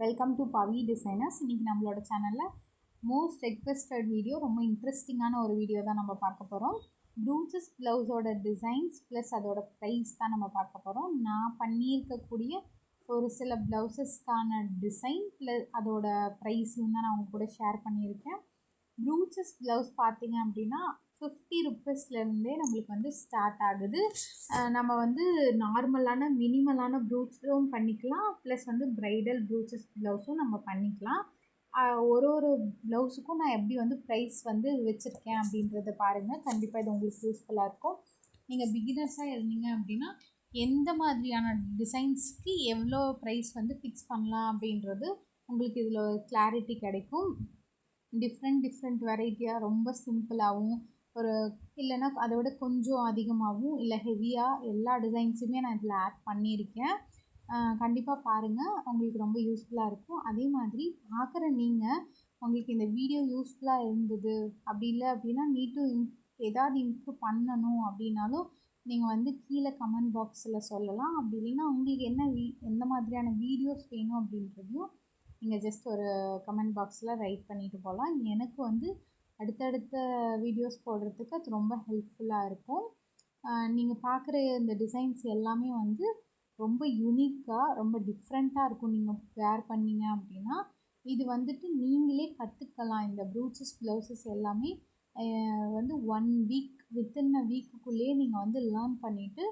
Welcome to Pavi designers இன்றைக்கி நம்மளோட சேனலில் மோஸ்ட் ரெக்வெஸ்டட் வீடியோ ரொம்ப இன்ட்ரெஸ்டிங்கான ஒரு வீடியோ தான் நம்ம பார்க்க போகிறோம் ப்ரூச்சஸ் ப்ளவுஸோட டிசைன்ஸ் ப்ளஸ் அதோட ப்ரைஸ் தான் நம்ம பார்க்க போகிறோம் நான் பண்ணியிருக்கக்கூடிய ஒரு சில ப்ளவுசஸ்க்கான டிசைன் ப்ளஸ் அதோட ப்ரைஸையும் தான் நான் உங்க கூட ஷேர் பண்ணியிருக்கேன். ப்ரூச்சஸ் ப்ளவுஸ் பார்த்தீங்க அப்படின்னா ஃபிஃப்டி ருப்பீஸ்லேருந்தே நம்மளுக்கு வந்து ஸ்டார்ட் ஆகுது. நம்ம வந்து நார்மலான மினிமலான ப்ரூச்சும் பண்ணிக்கலாம். ப்ளஸ் வந்து ப்ரைடல் ப்ரூச்சஸ் ப்ளவுஸும் நம்ம பண்ணிக்கலாம். ஒரு ஒரு ப்ளவுஸுக்கும் நான் எப்படி வந்து ப்ரைஸ் வந்து வச்சுருக்கேன் அப்படின்றத பாருங்கள் கண்டிப்பாக இது உங்களுக்கு யூஸ்ஃபுல்லாக இருக்கும். நீங்கள் பிகினர்ஸாக இருந்தீங்க அப்படின்னா எந்த மாதிரியான டிசைன்ஸ்க்கு எவ்வளோ ப்ரைஸ் வந்து ஃபிக்ஸ் பண்ணலாம் அப்படின்றது உங்களுக்கு இதில் ஒரு கிளாரிட்டி கிடைக்கும். டிஃப்ரெண்ட் டிஃப்ரெண்ட் வெரைட்டியாக ரொம்ப சிம்பிளாகவும் ஒரு இல்லைன்னா அதை விட கொஞ்சம் அதிகமாகவும் இல்லை ஹெவியாக எல்லா டிசைன்ஸுமே நான் இதில் ஆட் பண்ணியிருக்கேன். கண்டிப்பாக பாருங்கள் உங்களுக்கு ரொம்ப யூஸ்ஃபுல்லாக இருக்கும். அதே மாதிரி பார்க்குற நீங்கள் உங்களுக்கு இந்த வீடியோ யூஸ்ஃபுல்லாக இருந்தது அப்படி இல்லை அப்படின்னா நீட்டும் இம் ஏதாவது இம்ப்ரூவ் பண்ணணும் அப்படின்னாலும் நீங்கள் வந்து கீழே கமெண்ட் பாக்ஸில் சொல்லலாம். அப்படி இல்லைன்னா உங்களுக்கு என்ன வீ எந்த மாதிரியான வீடியோஸ் வேணும் அப்படின்றதையும் நீங்கள் ஜஸ்ட் ஒரு கமெண்ட் பாக்ஸில் ரைட் பண்ணிட்டு போகலாம். எனக்கு வந்து அடுத்தடுத்த வீடியோஸ் போடுறதுக்கு அது ரொம்ப ஹெல்ப்ஃபுல்லாக இருக்கும். நீங்கள் பார்க்குற இந்த டிசைன்ஸ் எல்லாமே வந்து ரொம்ப யூனிக்காக ரொம்ப டிஃப்ரெண்ட்டாக இருக்கும் நீங்கள் வேர் பண்ணீங்க அப்படின்னா. இது வந்துட்டு நீங்களே கற்றுக்கலாம் இந்த ப்ரூச்சஸ் ப்ளவுசஸ் எல்லாமே வந்து ஒன் வீக் வித்தின் அ வீக்குக்குள்ளேயே நீங்கள் வந்து லேர்ன் பண்ணிவிட்டு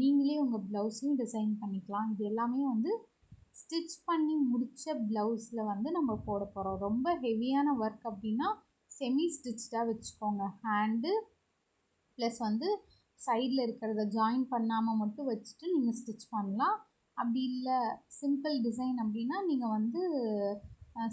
நீங்களே உங்கள் ப்ளவுஸையும் டிசைன் பண்ணிக்கலாம். இது எல்லாமே வந்து ஸ்டிச் பண்ணி முடித்த ப்ளவுஸில் வந்து நம்ம போட போகிறோம் ரொம்ப ஹெவியான ஒர்க் அப்படின்னா செமி ஸ்டிச்சாக வச்சுக்கோங்க. ஹேண்டு ப்ளஸ் வந்து சைடில் இருக்கிறத ஜாயின் பண்ணாமல் மட்டும் வச்சுட்டு நீங்கள் ஸ்டிச் பண்ணலாம். அப்படி இல்லை சிம்பிள் டிசைன் அப்படின்னா நீங்கள் வந்து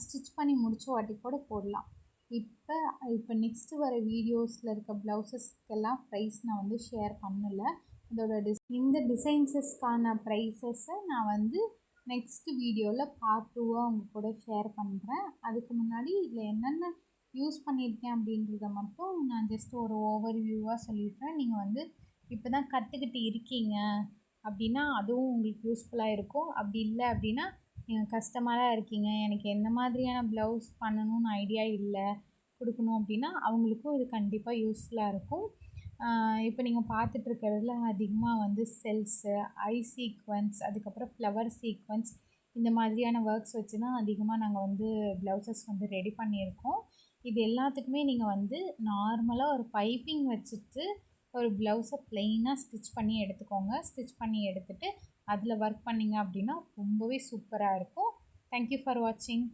ஸ்டிச் பண்ணி முடிச்ச வாட்டி கூட போடலாம். இப்போ இப்போ நெக்ஸ்ட்டு வர வீடியோஸில் இருக்க ப்ளவுசஸ்க்கெல்லாம் ப்ரைஸ் நான் வந்து ஷேர் பண்ணலை. இதோட டிஸ் இந்த டிசைன்ஸஸ்க்கான ப்ரைஸஸை நான் வந்து நெக்ஸ்ட் வீடியோவில் பார்ட் டூவாக உங்கள் கூட ஷேர் பண்ணுறேன் அதுக்கு முன்னாடி இதில் என்னென்ன யூஸ் பண்ணியிருக்கேன் அப்படின்றத மட்டும் நான் ஜஸ்ட் ஒரு ஓவர் வியூவாக சொல்லிடுறேன். நீங்கள் வந்து இப்போ தான் கற்றுக்கிட்டு இருக்கீங்க அப்படின்னா அதுவும் உங்களுக்கு யூஸ்ஃபுல்லாக இருக்கும். அப்படி இல்லை அப்படின்னா நீங்கள் கஸ்டமராக இருக்கீங்க. எனக்கு எந்த மாதிரியான ப்ளவுஸ் பண்ணணும்னு ஐடியா இல்லை கொடுக்கணும் அப்படின்னா அவங்களுக்கும் இது கண்டிப்பாக யூஸ்ஃபுல்லாக இருக்கும். இப்போ நீங்கள் பார்த்துட்ருக்கிறதுல அதிகமாக வந்து செல்ஸு ஐ சீக்வன்ஸ் அதுக்கப்புறம் ஃப்ளவர் சீக்வன்ஸ் இந்த மாதிரியான ஒர்க்ஸ் வச்சு தான் அதிகமாக நாங்கள் வந்து ப்ளவுசஸ் வந்து ரெடி பண்ணியிருக்கோம். இது எல்லாத்துக்குமே நீங்கள் வந்து நார்மலாக ஒரு பைப்பிங் வச்சுட்டு ஒரு ப்ளவுஸை ப்ளெயினாக ஸ்டிச் பண்ணி எடுத்துக்கோங்க. ஸ்டிச் பண்ணி எடுத்துகிட்டு அதில் ஒர்க் பண்ணிங்க அப்படின்னா ரொம்பவே சூப்பராக இருக்கும். தேங்க்யூ ஃபார் வாட்சிங்